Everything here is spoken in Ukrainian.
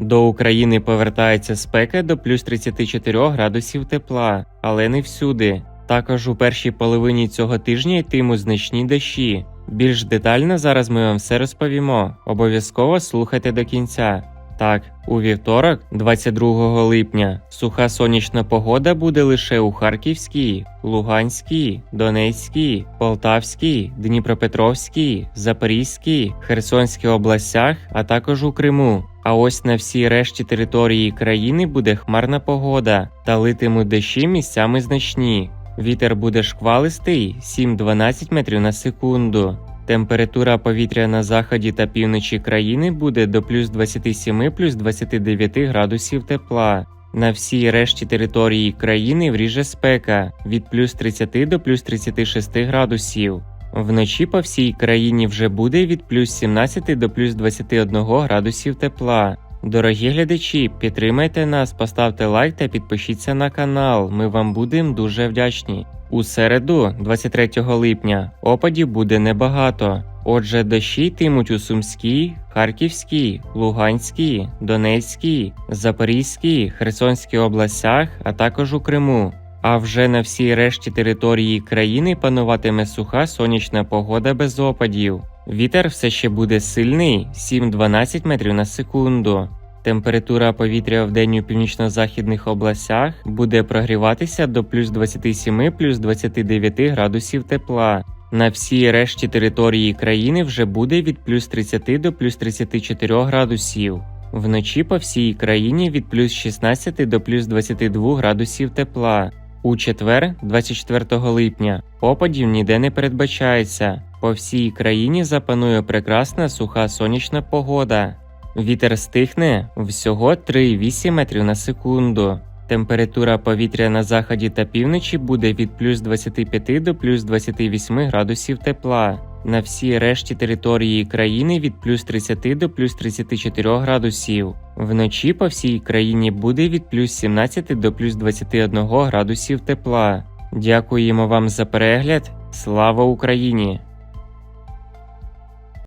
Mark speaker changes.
Speaker 1: До України повертається спека до плюс 34 градусів тепла, але не всюди. Також у першій половині цього тижня йтимуть значні дощі. Більш детально зараз ми вам все розповімо. Обов'язково слухайте до кінця. Так, у вівторок, 22 липня, суха сонячна погода буде лише у Харківській, Луганській, Донецькій, Полтавській, Дніпропетровській, Запорізькій, Херсонській областях, а також у Криму. А ось на всій решті території країни буде хмарна погода та литимуть дощі місцями значні. Вітер буде шквалистий 7-12 метрів на секунду. Температура повітря на заході та півночі країни буде до плюс 27 плюс 29 градусів тепла. На всій решті території країни вріже спека від плюс 30 до плюс 36 градусів. Вночі по всій країні вже буде від плюс 17 до плюс 21 градусів тепла. Дорогі глядачі, підтримайте нас, поставте лайк та підпишіться на канал. Ми вам будемо дуже вдячні. У середу, 23 липня, опадів буде небагато. Отже, дощі йтимуть у Сумській, Харківській, Луганській, Донецькій, Запорізькій, Херсонській областях, а також у Криму. А вже на всій решті території країни пануватиме суха сонячна погода без опадів. Вітер все ще буде сильний 7-12 метрів на секунду. Температура повітря в день у північно-західних областях буде прогріватися до плюс 27 плюс 29 градусів тепла. На всій решті території країни вже буде від плюс 30 до плюс 34 градусів. Вночі по всій країні від плюс 16 до плюс 22 градусів тепла. У четвер, 24 липня, опадів ніде не передбачається. По всій країні запанує прекрасна суха сонячна погода. Вітер стихне всього 3,8 метрів на секунду. Температура повітря на заході та півночі буде від плюс 25 до плюс 28 градусів тепла. На всій решті території країни від плюс 30 до плюс 34 градусів. Вночі по всій країні буде від плюс 17 до плюс 21 градусів тепла. Дякуємо вам за перегляд. Слава Україні!